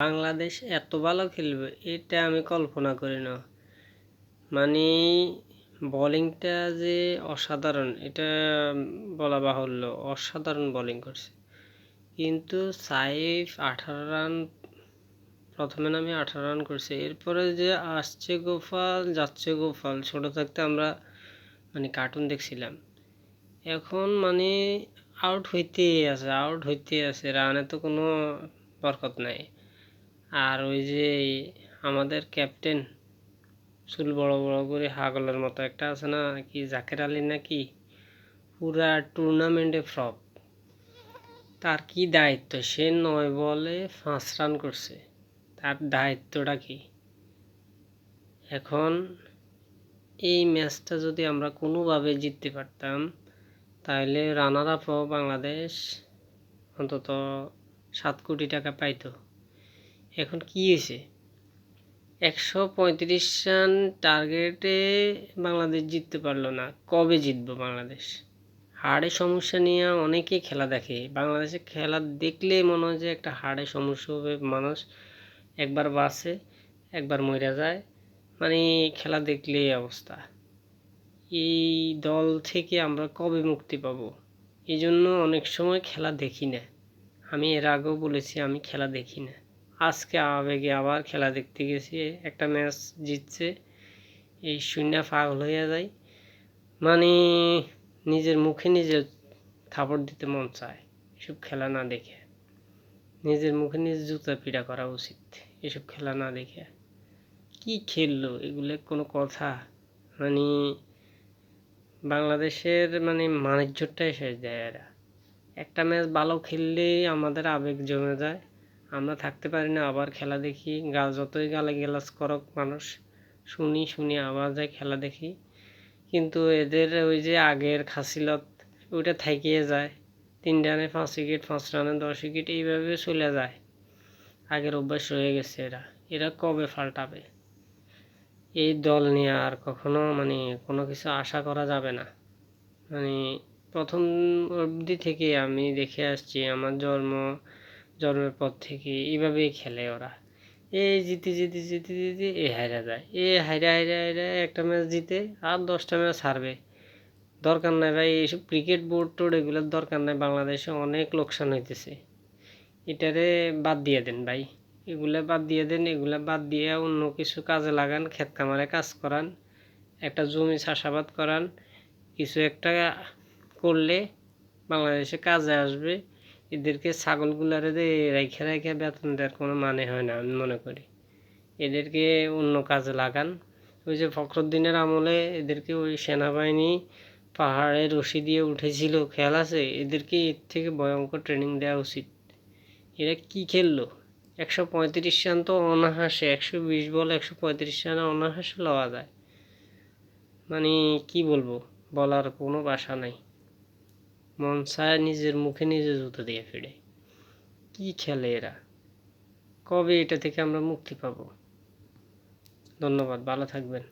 বাংলাদেশ এত ভালো খেলবে, এটা আমি কল্পনা করি না। মানে বোলিংটা যে অসাধারণ, এটা বলা বাহুল্য, অসাধারণ বোলিং করছে। কিন্তু সাইফ আঠারো রান, প্রথমে নামে আঠারো রান করছে, এরপরে যে আসছে গোপাল, যাচ্ছে গোপাল, ছোট থাকতে আমরা মানে কার্টুন দেখছিলাম। এখন মানে আউট হইতেই আছে আউট হইতেই আছে, রানে তো কোনো বরকত নাই। আর ওই যে আমাদের ক্যাপ্টেন চুল বড় বড় করে হাগলের মতো একটা আছে না, কি জাকের আলী নাকি? পুরা টুর্নামেন্টে ফ্লপ তার কি দায়িত্ব? সে নয় বলে পাঁচ রান করছে। তার দায়িত্বটা কি? এখন এই ম্যাচটা যদি আমরা কোনোভাবে জিততে পারতাম তাহলে রানার আপও বাংলাদেশ অন্তত সাত কোটি টাকা পাইতো। এখন কি হয়েছে? একশো পঁয়ত্রিশ রান টার্গেটে বাংলাদেশ জিততে পারল না। কবে জিতবো বাংলাদেশ? হাড়ে সমস্যা নিয়ে অনেকে খেলা দেখে। বাংলাদেশে খেলা দেখলে মনে হয় যে একটা হাড়ে সমস্যা হবে মানুষ। একবার বাসে একবার মরে যায়। মানে খেলা দেখলে অবস্থা। এই দল থেকে আমরা কবে মুক্তি পাবো? এই জন্য অনেক সময় খেলা দেখি না। আমি এর আগেও বলেছি, আমি খেলা দেখি না। আজকে আবেগে আবার খেলা দেখতে গেছি, একটা ম্যাচ জিতছে, এই শূন্য পাগল হইয়া যায়। মানে নিজের মুখে নিজে থাপড় দিতে মন চায়, এসব খেলা না দেখে। নিজের মুখে নিজে জুতা পিড়া করা উচিত, এসব খেলা না দেখে। কি খেললো, এগুলো কোনো কথা? মানে বাংলাদেশের মানে মানের মানিজ্যটাই শেষ দেয় এরা। একটা ম্যাচ ভালো খেললেই আমাদের আবেগ জমে যায়। আমরা থাকতে পারি না, আবার খেলা দেখি। গা যতই গালে গেলাস করক মানুষ, শুনি শুনি আবার যাই খেলা দেখি। কিন্তু এদের ওই যে আগের খাসিলত, ওইটা থাকিয়ে যায়। তিন রানে পাঁচ উইকেট পাঁচ রানে দশ উইকেট এইভাবে চলে যায়। আগের অভ্যাস রয়ে গেছে এরা। এরা কবে পাল্টাবে? এই দল নিয়ে আর কখনো মানে কোনো কিছু আশা করা যাবে না। মানে প্রথম অবধি থেকে আমি দেখে আসছি, আমার জন্ম জন্মের পর থেকে এইভাবেই খেলে ওরা। এই জিতে জিতে জিতে জিতে, এ হাইরা যায়। এ হাইরা হাইরা হাইরা, একটা ম্যাচ জিতে আর দশটা ম্যাচ হারবে। দরকার নাই ভাই, এইসব ক্রিকেট বোর্ড টোর্ড এগুলোর দরকার নাই, বাংলাদেশে অনেক লোকসান হইতেছে। এটারে বাদ দিয়ে দেন ভাই। এগুলা বাদ দিয়ে দেন, এগুলা বাদ দিয়ে অন্য কিছু কাজে লাগান, ক্ষেত কামারে কাজ করান, একটা জমি চাষাবাদ করান, কিছু একটা করলে বাংলাদেশে কাজে আসবে। এদেরকে ছাগলগুলারে রেখে রেখে বেতন দেওয়ার কোনো মানে হয় না, আমি মনে করি। এদেরকে অন্য কাজে লাগান। ওই যে ফখরুদ্দিনের আমলে এদেরকে ওই সেনাবাহিনী পাহাড়ে রশি দিয়ে উঠেছিল, খেয়াল আছে? এদেরকে এর থেকে ভয়ঙ্কর ট্রেনিং দেওয়া উচিত। এরা কি খেললো? একশো পঁয়ত্রিশ রান তো অনাহাসে, একশো বিশ বল, একশো পঁয়ত্রিশ রানে অনাহাসে লওয়া যায়। মানে কি বলব? বলার কোনো ভাষা নাই। মন চায় নিজের মুখে নিজে জুতো দিয়ে ফিরে। কি খেলে এরা? কবে এটা থেকে আমরা মুক্তি পাব? ধন্যবাদ, ভালো থাকবেন।